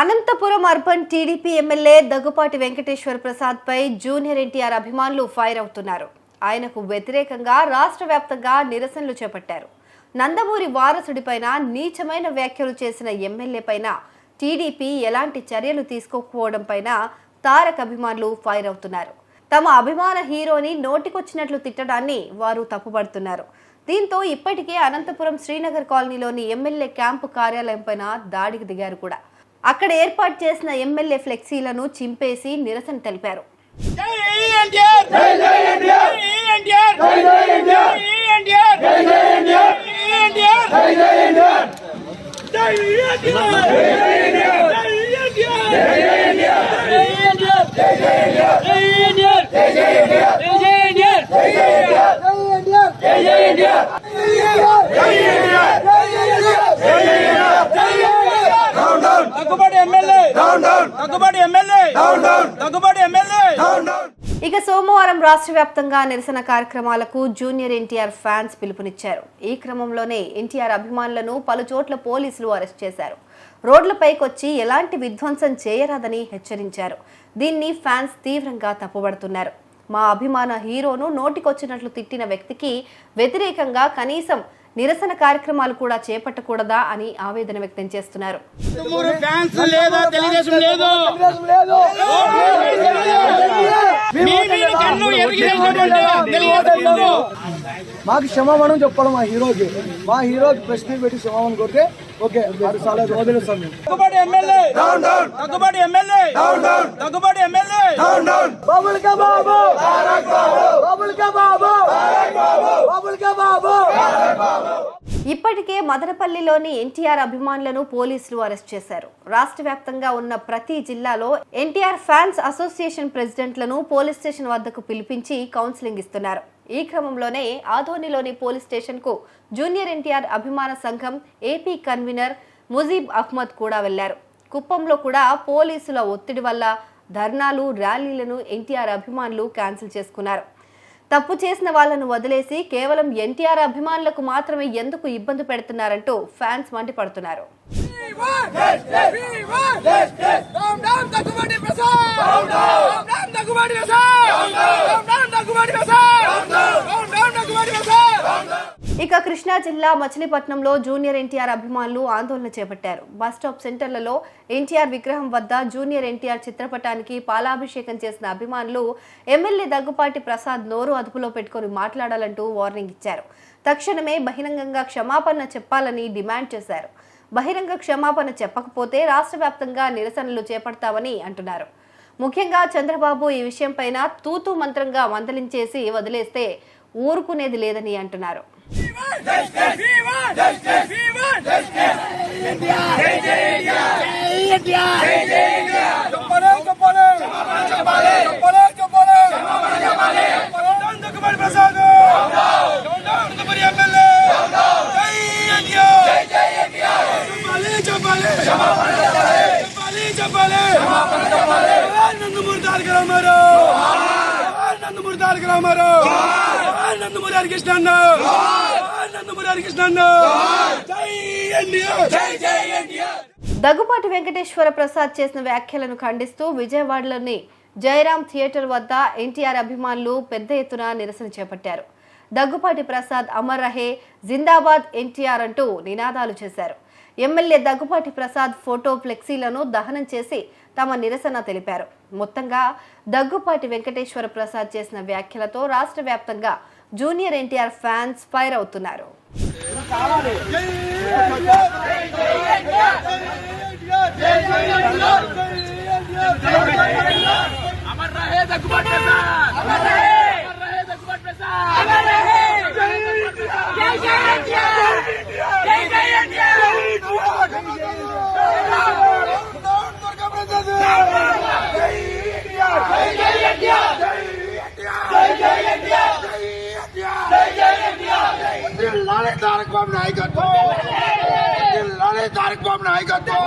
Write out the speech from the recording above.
Anantapuram urban TDP MLA Daggupati Venkateswara Prasad పై junior NTR అభిమానులు fire అవుతున్నారు. ఆయనకు వ్యతిరేకంగా రాష్ట్ర వ్యాప్తంగా నిరసనలు చేపట్టారు. నందమూరి వారసుడిపైన నీచమైన వ్యాఖ్యలు చేసిన ఎమ్మెల్యే పైన టీడీపీ ఎలాంటి చర్యలు తీసుకోకపోవడం పైన తారక్ అభిమానులు ఫైర్ అవుతున్నారు. తమ అభిమాన హీరోని నోటికొచ్చినట్లు తిట్టడాన్ని వారు తప్పుపడుతున్నారు దీంతో ఇప్పటికే అనంతపురం శ్రీనగర్ కాలనీలోని ఎమ్మెల్యే క్యాంపు కార్యాలయం పైన దాడికి దిగారు కూడా అక్కడ ఏర్పాటు చేసిన ఎమ్మెల్యే ఫ్లెక్సీలను చింపేసి నిరసన తెలిపారు జై జై జై ఇక సోమవారం రాష్ట్ర వ్యాప్తంగా నిరసన కార్యక్రమాలకు జూనియర్ ఎన్టీఆర్ ఫ్యాన్స్ పిలుపునిచ్చారు. ఈ క్రమంలోనే ఎన్టీఆర్ అభిమానులను పలు చోట్ల పోలీసులు అరెస్ట్ చేశారు. రోడ్లపైకొచ్చి ఎలాంటి విధ్వంసం చేయరాదని హెచ్చరించారు. దీన్ని ఫ్యాన్స్ తీవ్రంగా తప్పుబడుతున్నారు. మా అభిమాన హీరోను నోటికొచ్చినట్లు తిట్టిన వ్యక్తికి వ్యతిరేకంగా కనీసం నిరసన కార్యక్రమాలు కూడా చేపట్టకూడదా అని ఆవేదన వ్యక్తం చేస్తున్నారు. మాకు క్షమాపణం చెప్పాలి మా హీరోకి. మా హీరోకి మీట్ పెట్టి క్షమాపణ కొడితే ఓకే అది చాలా వదిలేస్తాం మేము Daggubati MLA. Daggubati MLA. Daggubati MLA. Babul కా బాబు. బాబుల్ కా బాబు. బాబుల్ కా బాబు. ఇప్పటికే మదనపల్లిలోని ఎన్టీఆర్ అభిమానులను పోలీసులు అరెస్ట్ చేశారు. రాష్ట్ర వ్యాప్తంగా ఉన్న ప్రతి జిల్లాలో ఎన్టీఆర్ ఫ్యాన్స్ అసోసియేషన్ ప్రెసిడెంట్లను పోలీస్ స్టేషన్ వద్దకు పిలిపించి కౌన్సిలింగ్ ఇస్తున్నారు. ఈ క్రమంలోనే ఆదోనిలోని పోలీస్ స్టేషన్కు జూనియర్ ఎన్టీఆర్ అభిమాన సంఘం ఏపీ కన్వీనర్ ముజీబ్ అహ్మద్ కూడా వెళ్ళారు కుప్పంలో కూడా పోలీసుల ఒత్తిడి వల్ల ధర్నాలు ర్యాలీలను ఎన్టీఆర్ అభిమానులు క్యాన్సిల్ చేసుకున్నారు తప్పు చేసిన వాళ్ళను వదిలేసి కేవలం ఎన్టీఆర్ అభిమానులకు మాత్రమే ఎందుకు ఇబ్బంది పెడుతున్నారంటూ ఫ్యాన్స్ మండిపడుతున్నారు down down Daggubati Prasad down down Daggubati Prasad down down Daggubati Prasad down down Daggubati Prasad ఇక కృష్ణా జిల్లా మచిలీపట్నంలో జూనియర్ ఎన్టీఆర్ అభిమానులు ఆందోళన చేపట్టారు. బస్ స్టాప్ సెంటర్లలో ఎన్టీఆర్ విగ్రహం వద్ద జూనియర్ ఎన్టీఆర్ చిత్రపటానికి పాలాభిషేకం చేసిన అభిమానులు ఎమ్మెల్యే దగ్గుపాటి ప్రసాద్ నోరు అదుపులో పెట్టుకొని మాట్లాడాలంటూ వార్నింగ్ ఇచ్చారు. తక్షణమే బహిరంగంగా క్షమాపణ చెప్పాలని డిమాండ్ చేశారు. బహిరంగ క్షమాపణ చెప్పకపోతే రాష్ట్ర వ్యాప్తంగా నిరసనలు చేపడతామని అంటున్నారు. ముఖ్యంగా చంద్రబాబు ఈ విషయంపైన తూతూ మంత్రంగా మందలించేసి వదిలేస్తే ఊరుకునేది లేదని అంటున్నారు. నందమూరి తారక రామారావు నందమూరి హరికృష్ణ అన్న నందమూరి హరికృష్ణ నందమూరి హరికృష్ణ జై ఎన్టీఆర్! జై జై ఎన్టీఆర్! దగ్గుపాటి వెంకటేశ్వర ప్రసాద్ చేసిన వ్యాఖ్యలను ఖండిస్తూ విజయవాడలోని జయరాం థియేటర్ వద్ద ఎన్టీఆర్ అభిమానులు పెద్ద ఎత్తున నిరసన చేపట్టారు. దగ్గుపాటి ప్రసాద్ అమర్ రహే జిందాబాద్ ఎన్టీఆర్ అంటూ నినాదాలు చేశారు. ఎమ్మెల్యే దగ్గుపాటి ప్రసాద్ ఫోటో ఫ్లెక్సీలను దహనం చేసి తమ నిరసన తెలిపారు. మొత్తంగా దగ్గుపాటి వెంకటేశ్వర ప్రసాద్ చేసిన వ్యాఖ్యలతో రాష్ట్ర వ్యాప్తంగా జూనియర్ ఎన్టీఆర్ ఫ్యాన్స్ ఫైర్ అవుతున్నారు. అమర్ రహే జిల్లాలే తారక బాబు నాయకత్వం